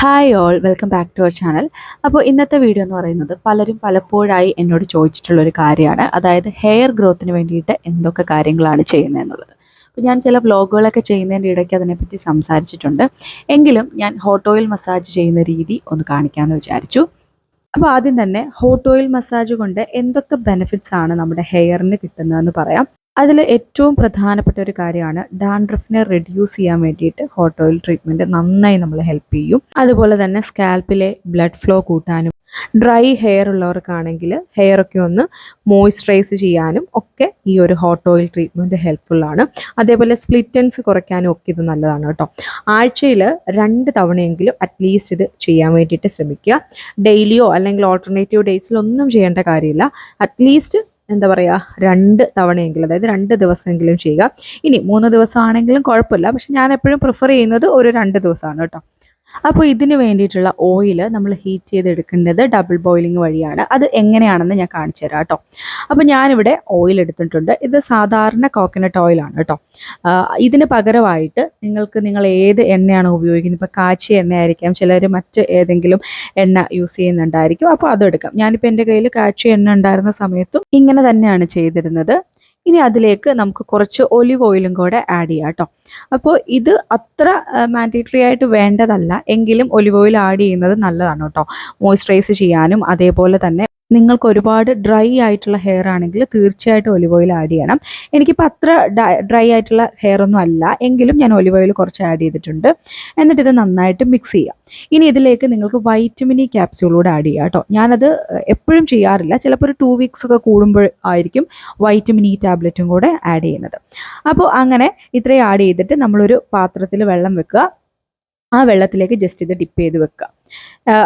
Hi all welcome back to our channel അപ്പോൾ ഇന്നത്തെ video എന്ന് പറയുന്നത് പലരും പലപ്പോഴായി എന്നോട് ചോദിച്ചിട്ടുള്ളൊരു കാര്യമാണ്. അതായത് ഹെയർ ഗ്രോത്തിന് വേണ്ടിയിട്ട് എന്തൊക്കെ കാര്യങ്ങളാണ് ചെയ്യുന്നത് എന്നുള്ളത്. അപ്പോൾ ഞാൻ ചില വ്ലോഗുകളൊക്കെ ചെയ്യുന്നതിന്റെ ഇടയ്ക്ക് അതിനെപ്പറ്റി സംസാരിച്ചിട്ടുണ്ട്. എങ്കിലും ഞാൻ ഹോട്ട് ഓയിൽ മസാജ് ചെയ്യുന്ന രീതി ഒന്ന് കാണിക്കാമെന്ന് വിചാരിച്ചു. അപ്പോൾ ആദ്യം തന്നെ ഹോട്ട് ഓയിൽ മസാജ് കൊണ്ട് എന്തൊക്കെ ബെനിഫിറ്റ്സ് ആണ് നമ്മുടെ ഹെയറിന് കിട്ടുന്നതെന്ന് പറയാം. അതിൽ ഏറ്റവും പ്രധാനപ്പെട്ട ഒരു കാര്യമാണ് ഡാൻഡ്രഫിനെ റെഡ്യൂസ് ചെയ്യാൻ വേണ്ടിയിട്ട് ഹോട്ട് ഓയിൽ ട്രീറ്റ്മെന്റ് നന്നായി നമ്മളെ ഹെൽപ്പ് ചെയ്യും. അതുപോലെ തന്നെ സ്കാൽപ്പിലെ ബ്ലഡ് ഫ്ലോ കൂട്ടാനും ഡ്രൈ ഹെയർ ഉള്ളവർക്കാണെങ്കിൽ ഹെയർ ഒക്കെ ഒന്ന് മോയ്സ്ചറൈസ് ചെയ്യാനും ഒക്കെ ഈ ഒരു ഹോട്ട് ഓയിൽ ട്രീറ്റ്മെന്റ് ഹെൽപ്ഫുള്ളാണ് അതേപോലെ സ്പ്ലിറ്റൻസ് കുറയ്ക്കാനും ഒക്കെ ഇത് നല്ലതാണ് കേട്ടോ. ആഴ്ചയിൽ രണ്ട് തവണയെങ്കിലും അറ്റ്ലീസ്റ്റ് ഇത് ചെയ്യാൻ വേണ്ടിയിട്ട് ശ്രമിക്കുക. ഡെയിലിയോ അല്ലെങ്കിൽ ഓൾട്ടർനേറ്റീവ് ഡേയ്സിലൊന്നും ചെയ്യേണ്ട കാര്യമില്ല. അറ്റ്ലീസ്റ്റ് എന്താ പറയുക രണ്ട് തവണയെങ്കിലും അതായത് രണ്ട് ദിവസമെങ്കിലും ചെയ്യുക. ഇനി മൂന്ന് ദിവസമാണെങ്കിലും കുഴപ്പമില്ല. പക്ഷെ ഞാൻ എപ്പോഴും പ്രിഫർ ചെയ്യുന്നത് ഒരു രണ്ട് ദിവസമാണ് കേട്ടോ. അപ്പോൾ ഇതിന് വേണ്ടിയിട്ടുള്ള ഓയിൽ നമ്മൾ ഹീറ്റ് ചെയ്തെടുക്കേണ്ടത് ഡബിൾ ബോയിലിംഗ് വഴിയാണ്. അത് എങ്ങനെയാണെന്ന് ഞാൻ കാണിച്ചു തരാം കേട്ടോ അപ്പോൾ ഞാനിവിടെ ഓയിൽ എടുത്തിട്ടുണ്ട്. ഇത് സാധാരണ കോക്കനട്ട് ഓയിലാണ് കേട്ടോ ഇതിന് പകരമായിട്ട് നിങ്ങൾക്ക് നിങ്ങൾ ഏത് എണ്ണയാണ് ഉപയോഗിക്കുന്നത്? ഇപ്പോൾ കാച്ചി എണ്ണയായിരിക്കാം. ചിലർ മറ്റ് ഏതെങ്കിലും എണ്ണ യൂസ് ചെയ്യുന്നുണ്ടായിരിക്കും. അപ്പോൾ അതെടുക്കാം. ഞാനിപ്പോൾ എന്റെ കയ്യിൽ കാച്ചി എണ്ണ ഉണ്ടായിരുന്ന സമയത്തും ഇങ്ങനെ തന്നെയാണ് ചെയ്തിരുന്നത്. ഇനി അതിലേക്ക് നമുക്ക് കുറച്ച് ഒലിവ് ഓയിലും കൂടെ ആഡ് ചെയ്യാം കേട്ടോ അപ്പോൾ ഇത് അത്ര മാൻഡേറ്ററി ആയിട്ട് വേണ്ടതല്ല. എങ്കിലും ഒലിവ് ഓയിൽ ആഡ് ചെയ്യുന്നത് നല്ലതാണ് കേട്ടോ മോയ്സ്ചറൈസ് ചെയ്യാനും അതേപോലെ തന്നെ നിങ്ങൾക്ക് ഒരുപാട് ഡ്രൈ ആയിട്ടുള്ള ഹെയർ ആണെങ്കിൽ തീർച്ചയായിട്ടും ഒലിവ് ഓയിൽ ആഡ് ചെയ്യണം. എനിക്കിപ്പോൾ അത്ര ഡ്രൈ ആയിട്ടുള്ള ഹെയർ ഒന്നും അല്ല. എങ്കിലും ഞാൻ ഒലിവ് ഓയിൽ കുറച്ച് ആഡ് ചെയ്തിട്ടുണ്ട്. എന്നിട്ട് ഇത് നന്നായിട്ട് മിക്സ് ചെയ്യാം. ഇനി ഇതിലേക്ക് നിങ്ങൾക്ക് വൈറ്റമിൻ ഇ ക്യാപ്സ്യൂളൂടെ ആഡ് ചെയ്യാം കേട്ടോ ഞാനത് എപ്പോഴും ചെയ്യാറില്ല. ചിലപ്പോൾ ഒരു ടു വീക്സ് ഒക്കെ കൂടുമ്പോൾ ആയിരിക്കും വൈറ്റമിൻ ഇ ടാബ്ലറ്റും കൂടെ ആഡ് ചെയ്യുന്നത്. അപ്പോൾ അങ്ങനെ ഇത്രയും ആഡ് ചെയ്തിട്ട് നമ്മളൊരു പാത്രത്തിൽ വെള്ളം വെക്കുക. ആ വെള്ളത്തിലേക്ക് ജസ്റ്റ് ഇത് ഡിപ്പ് ചെയ്ത് വെക്കുക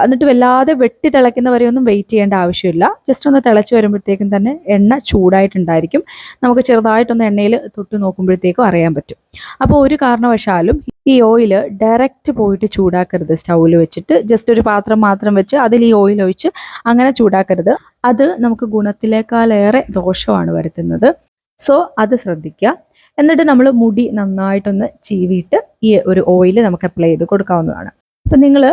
എന്നിട്ട് വല്ലാതെ വെട്ടി തിളയ്ക്കുന്ന വരെ ഒന്നും വെയിറ്റ് ചെയ്യേണ്ട ആവശ്യമില്ല. ജസ്റ്റ് ഒന്ന് തിളച്ച് വരുമ്പോഴത്തേക്കും തന്നെ എണ്ണ ചൂടായിട്ടുണ്ടായിരിക്കും. നമുക്ക് ചെറുതായിട്ടൊന്ന് എണ്ണയിൽ തൊട്ട് നോക്കുമ്പോഴത്തേക്കും അറിയാൻ പറ്റും. അപ്പോൾ ഒരു കാരണവശാലും ഈ ഓയിൽ ഡയറക്റ്റ് പോയിട്ട് ചൂടാക്കരുത് സ്റ്റൗവിൽ വെച്ചിട്ട്. ജസ്റ്റ് ഒരു പാത്രം മാത്രം വെച്ച് അതിൽ ഈ ഓയിൽ ഒഴിച്ച് അങ്ങനെ ചൂടാക്കരുത്. അത് നമുക്ക് ഗുണത്തിലേക്കാളേറെ ദോഷമാണ് വരുത്തുന്നത്. സോ അത് ശ്രദ്ധിക്കുക. എന്നിട്ട് നമ്മൾ മുടി നന്നായിട്ടൊന്ന് ചീവിയിട്ട് ഈ ഒരു ഓയിൽ നമുക്ക് അപ്ലൈ ചെയ്ത് കൊടുക്കാവുന്നതാണ്. അപ്പം നിങ്ങൾ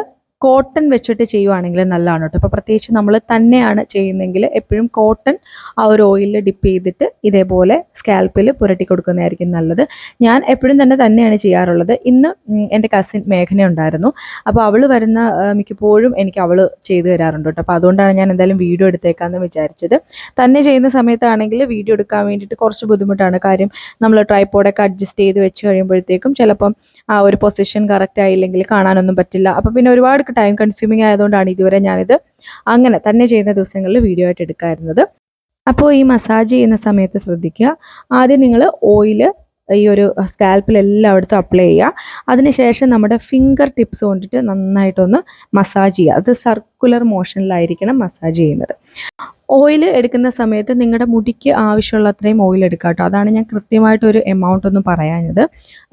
കോട്ടൺ വെച്ചിട്ട് ചെയ്യുവാണെങ്കിൽ നല്ലതാണ് കേട്ടോ. അപ്പോൾ പ്രത്യേകിച്ച് നമ്മൾ തന്നെയാണ് ചെയ്യുന്നതെങ്കിൽ എപ്പോഴും കോട്ടൺ ആ ഒരു ഓയിലിൽ ഡിപ്പ് ചെയ്തിട്ട് ഇതേപോലെ സ്കാൽപ്പിൽ പുരട്ടി കൊടുക്കുന്നതായിരിക്കും നല്ലത്. ഞാൻ എപ്പോഴും തന്നെ തന്നെയാണ് ചെയ്യാറുള്ളത്. ഇന്ന് എന്റെ കസിൻ മേഘന ഉണ്ടായിരുന്നു. അപ്പോൾ അവൾ വരുന്ന മിക്കപ്പോഴും എനിക്ക് അവൾ ചെയ്തു തരാറുണ്ട് കേട്ടോ. അപ്പോൾ അതുകൊണ്ടാണ് ഞാൻ എന്തായാലും വീഡിയോ എടുത്തേക്കാന്ന് വിചാരിച്ചത്. തന്നെ ചെയ്യുന്ന സമയത്താണെങ്കിൽ വീഡിയോ എടുക്കാൻ വേണ്ടിയിട്ട് കുറച്ച് ബുദ്ധിമുട്ടാണ്. കാര്യം നമ്മൾ ട്രൈപ്പോഡൊക്കെ അഡ്ജസ്റ്റ് ചെയ്ത് വെച്ച് കഴിയുമ്പോഴത്തേക്കും ചിലപ്പം ആ ഒരു പൊസിഷൻ കറക്റ്റ് ആയില്ലെങ്കിൽ കാണാനൊന്നും പറ്റില്ല. അപ്പോൾ പിന്നെ ഒരുപാട് ടൈം കൺസ്യൂമിങ് ആയതുകൊണ്ടാണ് ഇതുവരെ ഞാനിത് അങ്ങനെ തന്നെ ചെയ്യുന്ന ദിവസങ്ങളിൽ വീഡിയോ ആയിട്ട് എടുക്കാറുണ്ട് അപ്പോൾ ഈ മസാജ് ചെയ്യുന്ന സമയത്ത് ശ്രദ്ധിക്കുക. ആദ്യം നിങ്ങൾ ഓയിൽ ഈ ഒരു സ്കാൽപ്പിൽ എല്ലായിടത്തും അപ്ലൈ ചെയ്യുക. അതിനുശേഷം നമ്മുടെ ഫിംഗർ ടിപ്സ് കൊണ്ടിട്ട് നന്നായിട്ടൊന്ന് മസാജ് ചെയ്യുക. അത് സർക്കുലർ മോഷനിലായിരിക്കണം മസാജ് ചെയ്യുന്നത്. ഓയിൽ എടുക്കുന്ന സമയത്ത് നിങ്ങളുടെ മുടിക്ക് ആവശ്യമുള്ള അത്രയും ഓയിൽ എടുക്കുക കേട്ടോ. അതാണ് ഞാൻ കൃത്യമായിട്ടൊരു എമൗണ്ട് ഒന്നും പറയാഞ്ഞത്.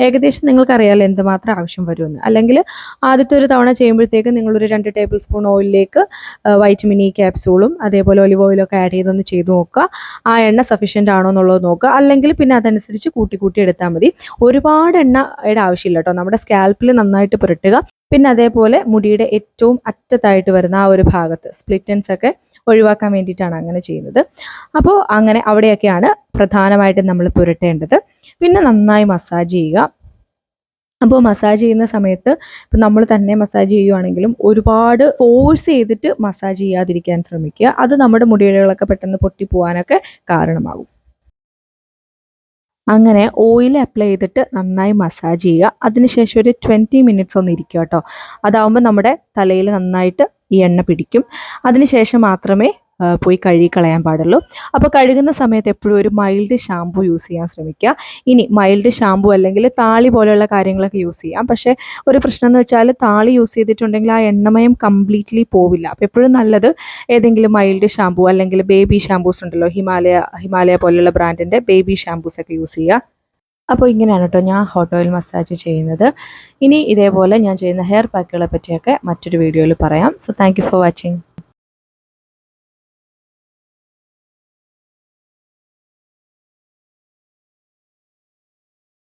ഏകദേശം നിങ്ങൾക്കറിയാമല്ലോ എന്തുമാത്രം ആവശ്യം വരുമെന്ന്. അല്ലെങ്കിൽ ആദ്യത്തെ ഒരു തവണ ചെയ്യുമ്പോഴത്തേക്ക് നിങ്ങളൊരു രണ്ട് ടേബിൾ സ്പൂൺ ഓയിലിലേക്ക് വൈറ്റമിൻ ഇ ക്യാപ്സൂളും അതേപോലെ ഒലിവ് ഓയിലൊക്കെ ആഡ് ചെയ്തൊന്ന് ചെയ്ത് നോക്കുക. ആ എണ്ണ സഫീഷ്യന്റ് ആണോ എന്നുള്ളത് നോക്കുക. അല്ലെങ്കിൽ പിന്നെ അതനുസരിച്ച് കൂട്ടി കൂട്ടി എടുത്താൽ മതി. ഒരുപാട് എണ്ണയുടെ ആവശ്യമില്ല കേട്ടോ. നമ്മുടെ സ്കാൽപ്പിൽ നന്നായിട്ട് പുരട്ടുക. പിന്നെ അതേപോലെ മുടിയുടെ ഏറ്റവും അറ്റത്തായിട്ട് വരുന്ന ആ ഒരു ഭാഗത്ത് സ്പ്ലിറ്റൻസ് ഒക്കെ ഒഴിവാക്കാൻ വേണ്ടിയിട്ടാണ് അങ്ങനെ ചെയ്യുന്നത്. അപ്പോൾ അങ്ങനെ അവിടെയൊക്കെയാണ് പ്രധാനമായിട്ടും നമ്മൾ പുരട്ടേണ്ടത്. പിന്നെ നന്നായി മസാജ് ചെയ്യുക. അപ്പോൾ മസാജ് ചെയ്യുന്ന സമയത്ത് ഇപ്പം നമ്മൾ തന്നെ മസാജ് ചെയ്യുവാണെങ്കിലും ഒരുപാട് ഫോഴ്സ് ചെയ്തിട്ട് മസാജ് ചെയ്യാതിരിക്കാൻ ശ്രമിക്കുക. അത് നമ്മുടെ മുടികളൊക്കെ പെട്ടെന്ന് പൊട്ടിപ്പോവാനൊക്കെ കാരണമാകും. അങ്ങനെ ഓയിൽ അപ്ലൈ ചെയ്തിട്ട് നന്നായി മസാജ് ചെയ്യുക. അതിനുശേഷം ഒരു ട്വന്റി മിനിറ്റ്സ് ഒന്ന് ഇരിക്കുക കേട്ടോ അതാവുമ്പോൾ നമ്മുടെ തലയിൽ നന്നായിട്ട് ഈ എണ്ണ പിടിക്കും. അതിനുശേഷം മാത്രമേ പോയി കഴുകി കളയാൻ പാടുള്ളൂ. അപ്പോൾ കഴുകുന്ന സമയത്ത് എപ്പോഴും ഒരു മൈൽഡ് ഷാമ്പു യൂസ് ചെയ്യാൻ ശ്രമിക്കുക. ഇനി മൈൽഡ് ഷാമ്പു അല്ലെങ്കിൽ താളി പോലെയുള്ള കാര്യങ്ങളൊക്കെ യൂസ് ചെയ്യാം. പക്ഷേ ഒരു പ്രശ്നം എന്ന് വെച്ചാൽ താളി യൂസ് ചെയ്തിട്ടുണ്ടെങ്കിൽ ആ എണ്ണമയം കംപ്ലീറ്റ്ലി പോവില്ല. അപ്പോൾ എപ്പോഴും നല്ലത് ഏതെങ്കിലും മൈൽഡ് ഷാമ്പു അല്ലെങ്കിൽ ബേബി ഷാമ്പൂസ് ഉണ്ടല്ലോ ഹിമാലയ ഹിമാലയ പോലെയുള്ള ബ്രാൻഡിന്റെ ബേബി ഷാമ്പൂസ് ഒക്കെ യൂസ് ചെയ്യുക. അപ്പോൾ ഇങ്ങനെയാണ് കേട്ടോ ഞാൻ ഹോട്ട് ഓയിൽ മസാജ് ചെയ്യുന്നത്. ഇനി ഇതേപോലെ ഞാൻ ചെയ്യുന്ന ഹെയർ പാക്കുകളെ പറ്റിയൊക്കെ മറ്റൊരു വീഡിയോയിൽ പറയാം. So thank for watching